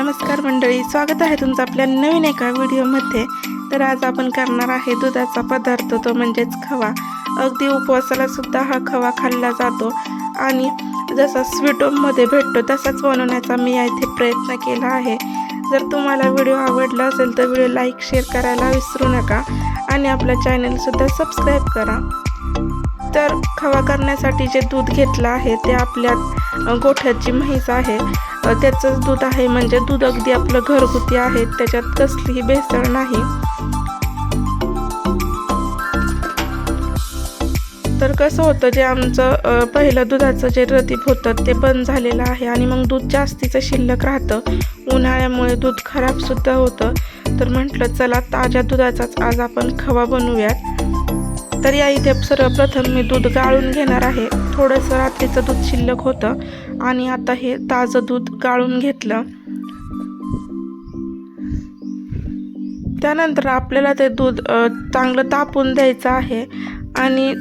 नमस्कार मंडळी स्वागत आहे तुमचं आपल्या नवीन एका व्हिडिओमध्ये. तर आज आपण करणार आहे दुधाचा पदार्थ तो म्हणजेच खवा. अगदी उपवासाला सुद्धा हा खवा खाल्ला जातो. आणि जसा स्वीट होममध्ये भेटतो तसाच बनवण्याचा मी इथे प्रयत्न केला आहे. जर तुम्हाला व्हिडिओ आवडला असेल तर व्हिडिओ लाईक शेअर करायला विसरू नका. आणि आपलं चॅनलसुद्धा सबस्क्राईब करा. तर खवा करण्यासाठी जे दूध घेतलं आहे ते आपल्या गोठ्याची म्हैस आहे. त्याचंच दूध आहे. म्हणजे दूध अगदी आपलं घरगुती आहे. त्याच्यात कसलीही भेसळ नाही. तर कसं होतं जे आमचं पहिलं दुधाचं जे रतीप होतं ते बंद झालेलं आहे. आणि मग दूध जास्तीचं शिल्लक राहतं. उन्हाळ्यामुळे दूध खराबसुद्धा होतं. तर म्हटलं चला ताज्या दुधाचाच आज आपण खवा बनवूयात. तर या इथे सर्वप्रथम मी दूध गाळून घेणार आहे. थोडंसं रात्रीचं दूध शिल्लक होतं आणि आता हे ताजं दूध गाळून घेतलं. त्यानंतर आपल्याला ते दूध चांगलं तापून द्यायचं आहे आणि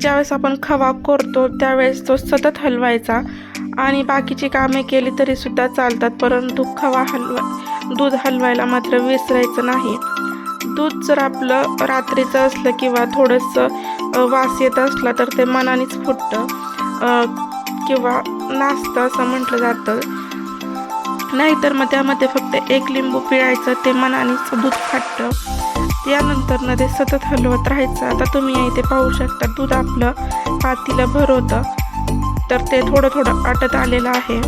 ज्यावेळेस आपण खवा करतो त्यावेळेस तो सतत हलवायचा आणि बाकीची कामे केली तरीसुद्धा चालतात परंतु खवा हलवा दूध हलवायला मात्र विसरायचं नाही. दूध जर आपलं रात्रीचं असलं किंवा थोडंसं वास येत असला तर ते मनानेच फुटतं. किंवा नाचतं असं म्हटलं जातं. नाहीतर मग त्यामध्ये फक्त एक लिंबू पिळायचं ते मनानेच दूध फाटतं. त्यानंतर ना ते सतत हलवत राहायचं. आता तुम्ही इथे पाहू शकता दूध आपलं पातीला भरवतं. तर ते थोडं थोडं आटत आलेलं आहे.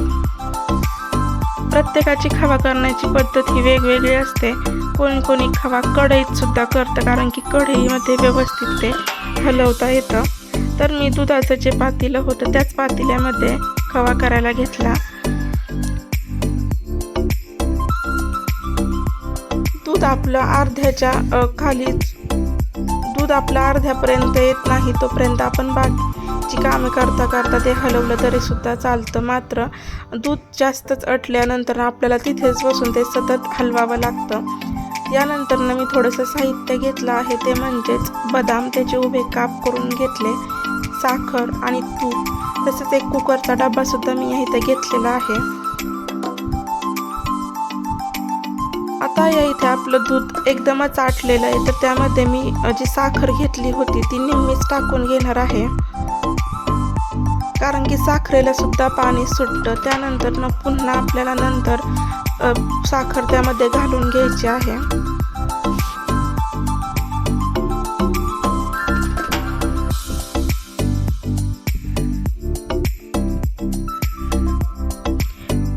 प्रत्येकाची खवा करण्याची पद्धत ही वेगवेगळी असते. कोणी कोणी खवा कढईत सुद्धा करतं कारण की कढईमध्ये व्यवस्थित ते हलवता येतं. तर मी दुधाचं जे पातेलं होतं त्याच पातेल्यामध्ये खवा करायला घेतला. दूध आपलं अर्ध्याच्या खाली दूध आपलं अर्ध्यापर्यंत येत नाही तोपर्यंत आपण बाकीची कामे करता करता ते हलवलं तरी सुद्धा चालतं. मात्र दूध जास्तच अटल्यानंतर आपल्याला तिथेच बसून ते सतत हलवावं लागतं. यानंतर मी थोडंसं साहित्य घेतलं आहे. ते म्हणजेच बदाम. त्याचे उभे काप करून घेतले. साखर आणि तूप. तसंच एक कुकरचा डबासुद्धा मी इथे घेतलेला आहे. आता या इथे आपलं दूध एकदमच आटलेलं आहे. तर त्यामध्ये मी जी साखर घेतली होती ती निम्मीच टाकून घेणार आहे. कारण की साखरेला सुद्धा पाणी सुटतं. त्यानंतर न पुन्हा आपल्याला नंतर साखर त्यामध्ये घालून घ्यायची आहे.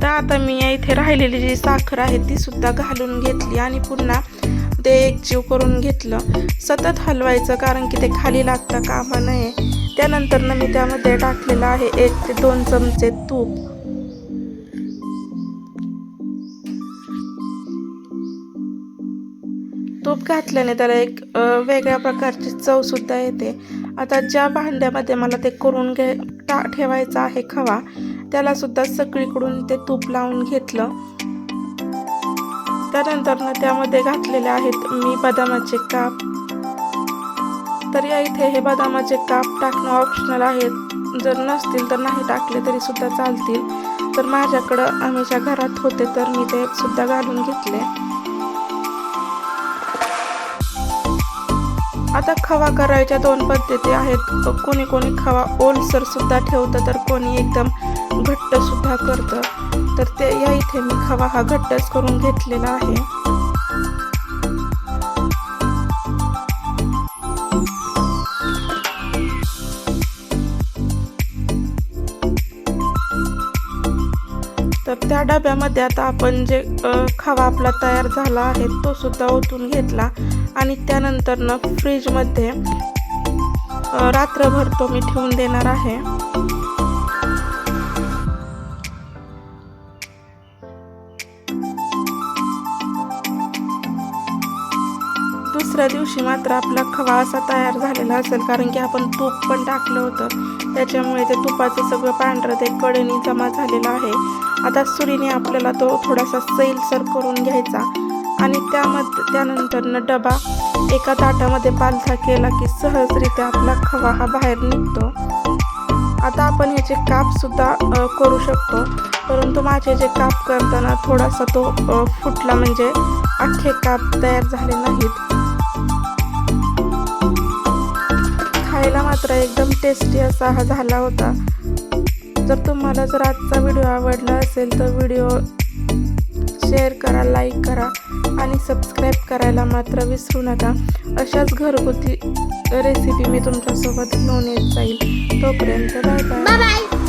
तर आता मी इथे राहिलेली जी साखर आहे ती सुद्धा घालून घेतली आणि पुन्हा ते एकजीव करून घेतलं. सतत हलवायचं कारण की ते खाली लागता कामा नये. त्यानंतरनं मी त्यामध्ये टाकलेलं आहे एक ते दोन चमचे तूप. तूप घातल्याने त्याला एक वेगळ्या प्रकारची चव सुद्धा येते. आता ज्या भांड्यामध्ये मला ते करून घे टा ठेवायचं आहे खवा त्याला सुद्धा सगळीकडून ते तूप लावून घेतलं. त्यानंतर ना त्यामध्ये घातलेले आहेत मी बदामाचे काप तर या इथे हे बदामाचे काप टाकणं ऑप्शनल आहे जर नसतील तर नाही टाकले तरी सुद्धा चालतील. तर माझ्याकडं आम्हीच्या घरात होते तर मी ते सुद्धा घालून घेतले. आता खवा करायच्या दोन पद्धती आहेत. कोणी कोणी खवा ओलसर सुद्धा ठेवतं तर कोणी एकदम घट्ट सुद्धा करतं. तर ते या इथे मी खवा हा घट्टच करून घेतलेला आहे. त्या डब्यामध्ये आता आपण जे खावा खवा आपला तयार झाला आहे तो सुद्धा ओतून घेतला. आणि त्यानंतर ना फ्रीजमध्ये रात्रभर तो मी ठेवून देणार आहे. दुसऱ्या दिवशी मात्र आपला खवा असा तयार झालेला असेल कारण की आपण तूप पण टाकलं होतं. त्याच्यामुळे ते तुपाचं सगळं पांढरं ते कडेने जमा झालेलं आहे. आता सुरीने आपल्याला तो थोडासा सैलसर करून घ्यायचा आणि त्यामध्ये त्यानंतर डबा एका ताटामध्ये पालथा केला की सहजरित्या आपला खवा हा बाहेर निघतो. आता आपण ह्याचे कापसुद्धा करू शकतो. परंतु माझे जे काप करताना थोडासा तो फुटला म्हणजे अख्खे काप तयार झाले नाहीत. खायला मात्र एकदम टेस्टी असा हा झाला होता. जर तुम्हाला जर आजचा व्हिडिओ आवडला असेल तर व्हिडिओ शेअर करा लाईक करा आणि सबस्क्राईब करायला मात्र विसरू नका. अशाच घरगुती रेसिपी मी तुमच्यासोबत घेऊन येत जाईल. तोपर्यंत बाय बाय